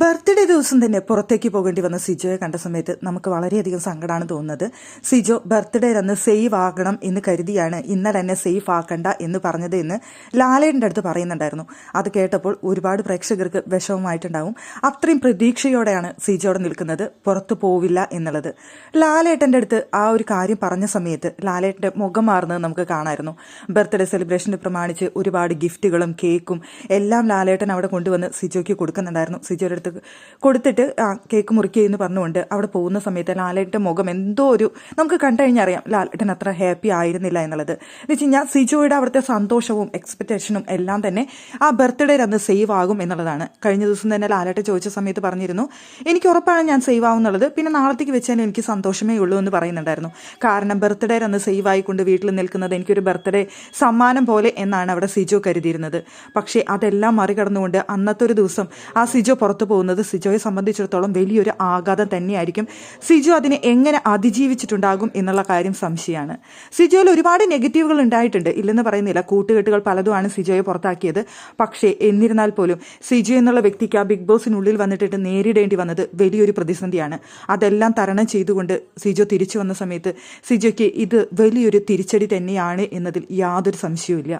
Birthday ദിവസം തന്നെ പുറത്തേക്ക് പോകേണ്ടി വന്ന സിജോയെ കണ്ട സമയത്ത് നമുക്ക് വളരെയധികം സങ്കടമാണ് തോന്നുന്നത്. സിജോ ബർത്ത്ഡേ അന്ന് സേവ് ആകണം എന്ന് കരുതിയാണ് ഇന്നലെ എന്നെ സേഫ് ആക്കണ്ട എന്ന് പറഞ്ഞത് എന്ന് ലാലേട്ടന്റെ അടുത്ത് പറയുന്നുണ്ടായിരുന്നു. അത് കേട്ടപ്പോൾ ഒരുപാട് പ്രേക്ഷകർക്ക് വിഷമമായിട്ടുണ്ടാവും. അത്രയും പ്രതീക്ഷയോടെയാണ് സിജോടെ നിൽക്കുന്നത്. പുറത്തു പോവില്ല എന്നുള്ളത്. ലാലേട്ടന്റെ അടുത്ത് ആ ഒരു കാര്യം പറഞ്ഞ സമയത്ത് ലാലേട്ടന്റെ മുഖം മാറുന്നത് നമുക്ക് കാണാമായിരുന്നു ബർത്ത്ഡേ സെലിബ്രേഷന് പ്രമാണിച്ച് ഒരുപാട് ഗിഫ്റ്റുകളും കേക്കും എല്ലാം ലാലേട്ടൻ അവിടെ കൊണ്ടുവന്ന് സിജോയ്ക്ക് കൊടുക്കുന്നുണ്ടായിരുന്നു. സിജോയുടെ അടുത്ത് കൊടുത്തിട്ട് ആ കേക്ക് മുറിക്കുക എന്ന് പറഞ്ഞുകൊണ്ട് അവിടെ പോകുന്ന സമയത്ത് ലാലേട്ടന്റെ മുഖം എന്തോ ഒരു നമുക്ക് കണ്ടു കഴിഞ്ഞാൽ അറിയാം ലാലേട്ടൻ അത്ര ഹാപ്പി ആയിരുന്നില്ല എന്നുള്ളത്. എന്ന് വെച്ച് കഴിഞ്ഞാൽ സിജോയുടെ അവിടുത്തെ സന്തോഷവും എക്സ്പെക്റ്റേഷനും എല്ലാം തന്നെ ആ ബർത്ത്ഡേ അന്ന് സേവ് ആകും എന്നുള്ളതാണ്. കഴിഞ്ഞ ദിവസം തന്നെ ലാലേട്ടൻ ചോദിച്ച സമയത്ത് പറഞ്ഞിരുന്നു എനിക്ക് ഉറപ്പാണ് ഞാൻ സേവ് ആവും എന്നുള്ളത്. പിന്നെ നാളത്തേക്ക് വെച്ചാൽ എനിക്ക് സന്തോഷമേ ഉള്ളൂ എന്ന് പറയുന്നുണ്ടായിരുന്നു. കാരണം ബർത്ത്ഡേ അന്ന് സേവ് ആയിക്കൊണ്ട് വീട്ടിൽ നിൽക്കുന്നത് എനിക്കൊരു ബർത്ത്ഡേ സമ്മാനം പോലെ എന്നാണ് അവിടെ സിജോ കരുതിയിരുന്നത്. പക്ഷേ അതെല്ലാം മറികടന്നുകൊണ്ട് അന്നത്തെ ഒരു ദിവസം ആ സിജോ പുറത്തു പോകുന്നത് സിജോയെ സംബന്ധിച്ചിടത്തോളം വലിയൊരു ആഘാതം തന്നെയായിരിക്കും. സിജോ അതിനെ എങ്ങനെ അതിജീവിച്ചിട്ടുണ്ടാകും എന്നുള്ള കാര്യം സംശയമാണ്. സിജോയിൽ ഒരുപാട് നെഗറ്റീവുകൾ ഉണ്ടായിട്ടുണ്ട്. ഇല്ലെന്ന് പറയുന്നില്ല. കൂട്ടുകെട്ടുകൾ പലതുമാണ് സിജോയെ പുറത്താക്കിയത്. പക്ഷേ എന്നിരുന്നാൽ പോലും സിജോ എന്നുള്ള വ്യക്തിക്ക് ആ ബിഗ് ബോസിനുള്ളിൽ വന്നിട്ട് നേരിടേണ്ടി വന്നത് വലിയൊരു പ്രതിസന്ധിയാണ്. അതെല്ലാം തരണം ചെയ്തുകൊണ്ട് സിജോ തിരിച്ചു വന്ന സമയത്ത് സിജോയ്ക്ക് ഇത് വലിയൊരു തിരിച്ചടി തന്നെയാണ് എന്നതിൽ യാതൊരു സംശയവുമില്ല.